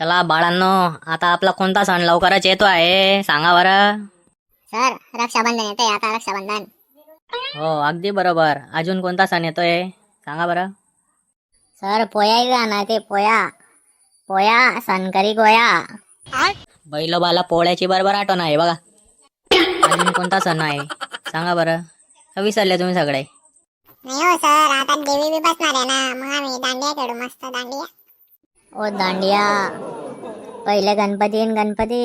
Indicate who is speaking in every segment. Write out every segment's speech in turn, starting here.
Speaker 1: चला बाळांनो आता आपला कोणता सण लवकरच येतो आहे सांगा बरं.
Speaker 2: सर रक्षाबंधन येते आता रक्षाबंधन.
Speaker 1: हो अगदी बरोबर. अजून कोणता सण येतोय सांगा बरं.
Speaker 2: सर पोया गाणं ते पोया. पोया सनकरी गोया.
Speaker 1: बैलोबाला पोळ्याची बरोबर आठवण आहे बघा. अजून कोणता सण आहे सांगा बरं. का विसरले तुम्ही सगळे?
Speaker 2: नाही हो सर आता देवी बी बसणार आहे ना मग आम्ही दांडिया खेळू मस्त दांडिया. ओ दांडिया पहिले गणपती न गणपती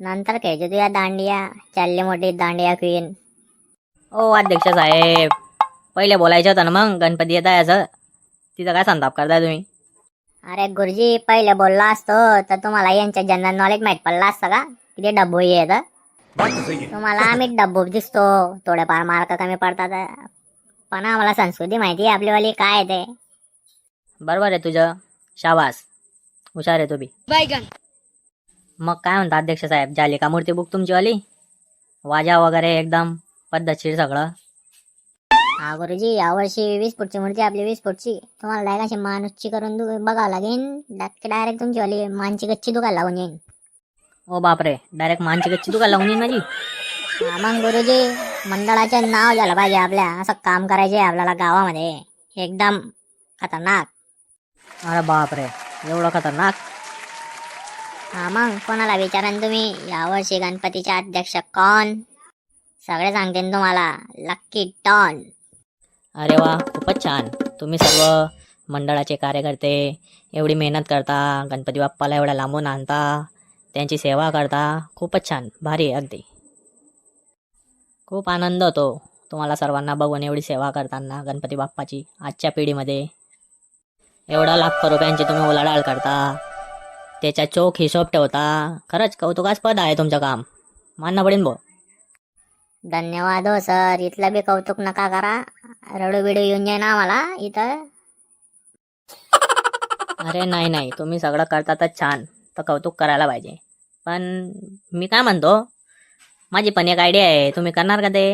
Speaker 2: नंतर खेळतो तुझ्या दांडिया चालले मोठी दांडिया क्वीन
Speaker 1: ओ अध्यक्ष साहेब पहिले बोलायचं होतं ना मग गणपती येत आहे असं. तिथं काय संताप करताय तुम्ही?
Speaker 2: अरे गुरुजी पहिले बोलला असतो तर तुम्हाला यांच्या जनरल नॉलेज माहीत पडला असतं का? किती डब्बू येत? तुम्हाला आम्ही डब्बू दिसतो थोडेफार मार्क कमी पडतात. पण आम्हाला संस्कृती माहिती आहे आपलीवाली काय ते.
Speaker 1: बरोबर आहे तुझं. शाबास. हुशार आहे तू बी मग काय म्हणता अध्यक्ष साहेब? झाली का मूर्ती बुक तुमचीवाली? वाजा वगैरे एकदम पद्धतशीर सगळं.
Speaker 2: हा गुरुजी यावर्षी वीस फुटची मूर्ती आपली वीस फुटची तुम्हाला डायरेक्ट अशी माणूसची करून दु बघावं लागेल डायरेक्ट तुमचीवाली मानची गच्ची दुखायला लागून येईन.
Speaker 1: ओ बापरे डायरेक्ट मानची गच्ची दुकान लावून येईन माझी?
Speaker 2: हा मग गुरुजी मंडळाचे नाव झालं पाहिजे आपल्या. असं काम करायचे आपल्याला गावामध्ये. एकदम खतरनाक.
Speaker 1: अरे बापरे एवढं खतरनाक.
Speaker 2: हा मग कोणाला विचारा तुम्ही. यावर्षी गणपतीचे अध्यक्ष कोण? सगळे सांगते तुम्हाला. लक्की टॉन
Speaker 1: अरे वा खूपच छान. तुम्ही सर्व मंडळाचे कार्यकर्ते एवढी मेहनत करता गणपती बाप्पाला एवढ्या लांबून आणता त्यांची सेवा करता. खूपच छान भारी आहे अगदी. खूप आनंद होतो तुम्हाला सर्वांना बघून एवढी सेवा करताना गणपती बाप्पाची आजच्या पिढीमध्ये. एवढा लाखो रुपयांची तुम्ही उलाढाल करता. त्याचा चोख हिशोब ठेवता. खरंच कौतुकास्पद आहे तुमचं काम. मानणं पडेल भाऊ.
Speaker 2: धन्यवाद हो सर. इथलं बी कौतुक नका करा. रडू बिडू येऊन जाईन आम्हाला इथं.
Speaker 1: अरे नाही नाही. तुम्ही सगळं करतातच छान. तर कौतुक करायला पाहिजे. पण मी काय म्हणतो? माझी पण एक आयडिया आहे. तुम्ही करणार का ते?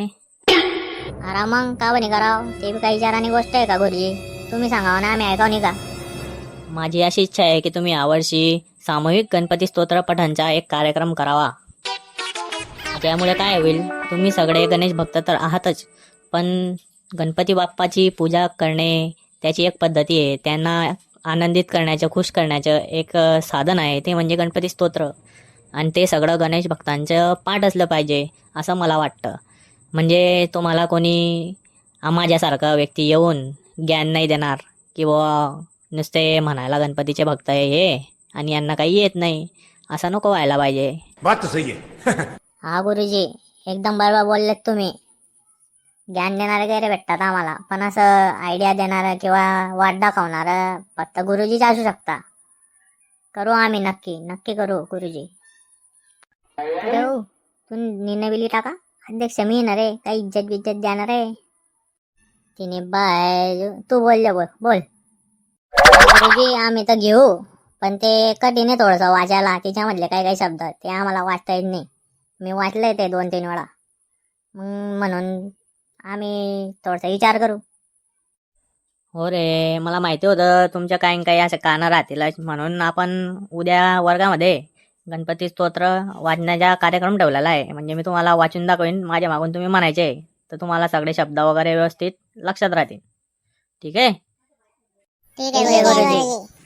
Speaker 2: अरे मग का बनी कराव? ते बी काही विचारानी गोष्ट आहे का गुरुजी तुम्ही सांगावं ना आम्ही ऐकाव नाही का?
Speaker 1: माझी अशी इच्छा आहे की तुम्ही यावर्षी सामूहिक गणपती स्तोत्र पठणचा एक कार्यक्रम करावा. त्यामुळे काय होईल तुम्ही सगळे गणेश भक्त तर आहातच पण गणपती बाप्पाची पूजा करणे त्याची एक पद्धती आहे. त्यांना आनंदित करण्याचं खुश करण्याचं एक साधन आहे. ते म्हणजे गणपती स्तोत्र. आणि ते सगळं गणेश भक्तांचं पाठ असलं पाहिजे असं मला वाटतं. म्हणजे तुम्हाला कोणी माझ्यासारखा व्यक्ती येऊन ज्ञान नाही देणार किंवा नुसते म्हणायला गणपतीचे भक्त आहे हे आणि यांना काही येत नाही. असं नको व्हायला पाहिजे.
Speaker 3: बात तो सही है
Speaker 2: हा गुरुजी एकदम बरोबर बोललेत तुम्ही. ज्ञान देणारे गैरे भेटतात आम्हाला पण असं आयडिया देणारं किंवा वाट दाखवणारं फक्त गुरुजीच असू शकता. करू आम्ही नक्की नक्की करू गुरुजी. अरे हो तू निर्णय बिली टाका. अध्यक्ष मी येणार आहे. काही इज्जत बिज्जत देणार आहे? तिने बाय तू बोल बोल बोल. इंग्रजी आम्ही तर घेऊ. पण ते कठीण आहे थोडंसं वाचायला. त्याच्यामधले काही काही शब्द ते आम्हाला वाचता येत नाही. मी वाचलंय ते दोन तीन वेळा. मग म्हणून आम्ही थोडासा विचार करू.
Speaker 1: हो रे मला माहिती होतं तुमच्या काही काही असं कानं राहतीलच. म्हणून आपण उद्या वर्गामध्ये गणपती स्तोत्र वाचण्याचा कार्यक्रम ठेवलेला आहे. म्हणजे मी तुम्हाला वाचून दाखवेन. माझ्या मागून तुम्ही म्हणायचे. तर तुम्हाला सगळे शब्द वगैरे व्यवस्थित लक्षात राहतील. ठीक आहे?
Speaker 2: ठीक आहे गुरुजी